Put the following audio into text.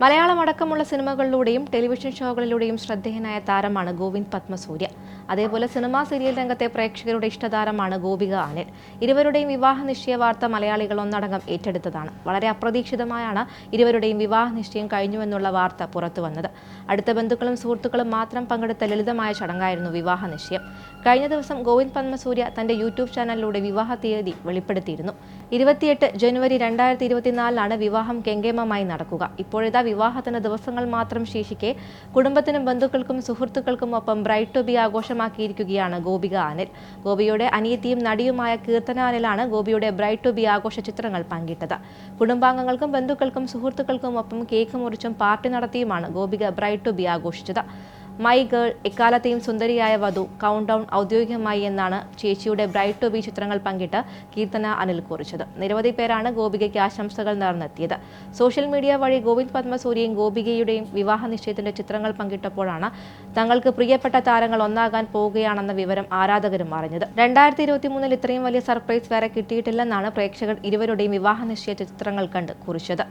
മലയാളം അടക്കമുള്ള സിനിമകളിലൂടെയും ടെലിവിഷൻ ഷോകളിലൂടെയും ശ്രദ്ധേയനായ താരമാണ് ഗോവിന്ദ് പത്മസൂര്യ. അതേപോലെ സിനിമാ സീരിയൽ രംഗത്തെ പ്രേക്ഷകരുടെ ഇഷ്ടതാരമാണ് ഗോപിക ആനൽ ഇരുവരുടെയും വിവാഹ നിശ്ചയ വാർത്ത മലയാളികൾ ഒന്നടങ്കം ഏറ്റെടുത്തതാണ്. വളരെ അപ്രതീക്ഷിതമായാണ് ഇരുവരുടെയും വിവാഹ നിശ്ചയം കഴിഞ്ഞുവെന്നുള്ള വാർത്ത പുറത്തു വന്നത്. അടുത്ത ബന്ധുക്കളും സുഹൃത്തുക്കളും മാത്രം പങ്കെടുത്ത ലളിതമായ ചടങ്ങായിരുന്നു വിവാഹ നിശ്ചയം. കഴിഞ്ഞ ദിവസം ഗോവിന്ദ് പത്മസൂര്യ തന്റെ യൂട്യൂബ് ചാനലിലൂടെ വിവാഹ തീയതി വെളിപ്പെടുത്തിയിരുന്നു. ഇരുപത്തിയെട്ട് ജനുവരി രണ്ടായിരത്തി ഇരുപത്തിനാലിലാണ് വിവാഹം കെങ്കേമമായി നടക്കുക. ഇപ്പോഴിതാ വിവാഹത്തിന് ദിവസങ്ങൾ മാത്രം ശേഷിക്കെ കുടുംബത്തിനും ബന്ധുക്കൾക്കും സുഹൃത്തുക്കൾക്കും ഒപ്പം ബ്രൈറ്റ് ടു ബി ആഘോഷമാക്കിയിരിക്കുകയാണ് ഗോപിക അനിൽ. ഗോപിയുടെ അനിയത്തിയും നടിയുമായ കീർത്തന അനിലാണ് ഗോപിയുടെ ബ്രൈറ്റ് ടു ബി ആഘോഷ ചിത്രങ്ങൾ പങ്കിട്ടത്. കുടുംബാംഗങ്ങൾക്കും ബന്ധുക്കൾക്കും സുഹൃത്തുക്കൾക്കും ഒപ്പം കേക്ക് മുറിച്ചും പാർട്ടി നടത്തിയുമാണ് ഗോപിക ബ്രൈറ്റ് ടു ബി ആഘോഷിച്ചത്. മൈ ഗേൾ എക്കാലത്തെയും സുന്ദരിയായ വധു കൗണ്ട് ഡൗൺ ഔദ്യോഗികമായി എന്നാണ് ചേച്ചിയുടെ ബ്രൈറ്റ് ടു ബി ചിത്രങ്ങൾ പങ്കിട്ട് കീർത്തന അനിൽ കുറിച്ചത്. നിരവധി പേരാണ് ഗോപികയ്ക്ക് ആശംസകൾ നേർന്നെത്തിയത്. സോഷ്യൽ മീഡിയ വഴി ഗോവിന്ദ് പത്മസൂര്യയും ഗോപികയുടെയും വിവാഹ നിശ്ചയത്തിന്റെ ചിത്രങ്ങൾ പങ്കിട്ടപ്പോഴാണ് തങ്ങൾക്ക് പ്രിയപ്പെട്ട താരങ്ങൾ ഒന്നാകാൻ പോവുകയാണെന്ന വിവരം ആരാധകരും അറിഞ്ഞത്. രണ്ടായിരത്തി ഇരുപത്തി മൂന്നിൽ ഇത്രയും വലിയ സർപ്രൈസ് വേറെ കിട്ടിയിട്ടില്ലെന്നാണ് പ്രേക്ഷകർ ഇരുവരുടെയും വിവാഹ നിശ്ചയ ചിത്രങ്ങൾ കണ്ട് കുറിച്ചത്.